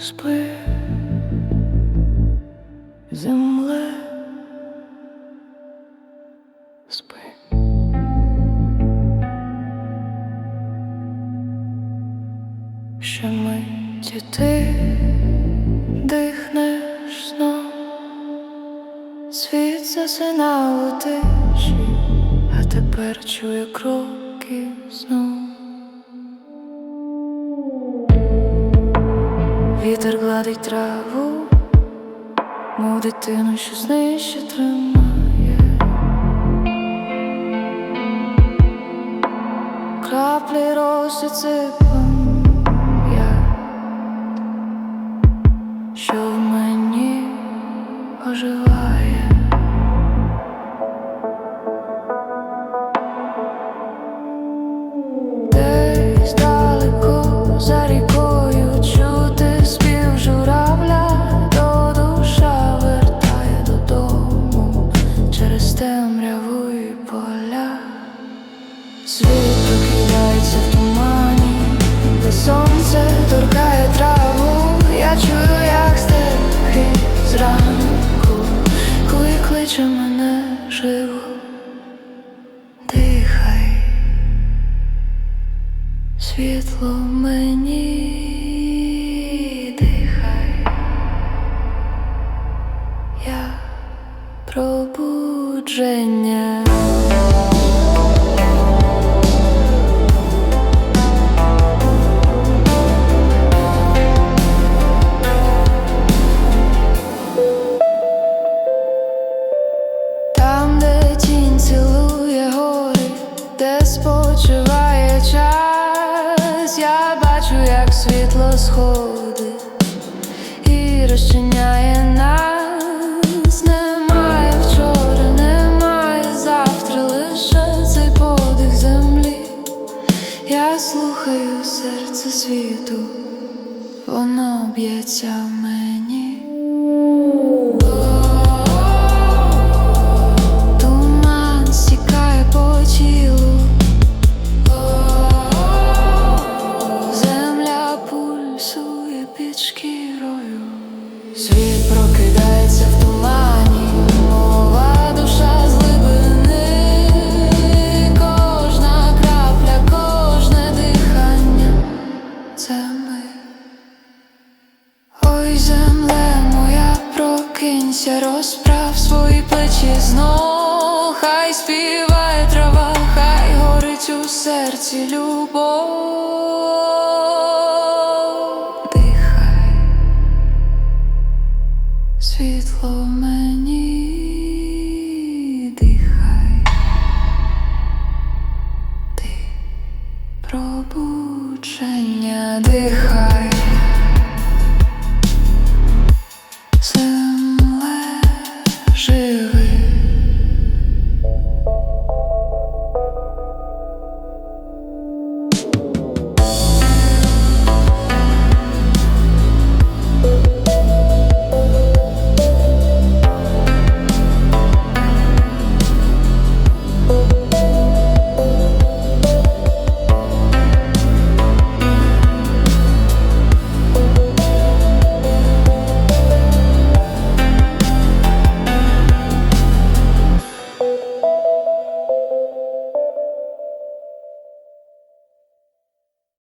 спи, земле, спи. Ще миті ти дихнеш сном, світ засинав у тиші, а тепер чує кроки знов. Гладить траву, мов дитину, що знище тримає. Краплі розсипом я, що в мені оживає. Десь світло мені дихай, я пробудження. Світло сходить і розчиняє нас. Немає вчора, немає завтра, лише цей подих землі. Я слухаю серце світу, воно б'ється в мені. Світ прокидається в тумані, мова душа з кожна крапля, кожне дихання це. Ой, земле моя, прокинься, розправ свої плечі знов, хай співає трава, хай горить у серці любов. Світло мені дихай, ти пробучення дихай.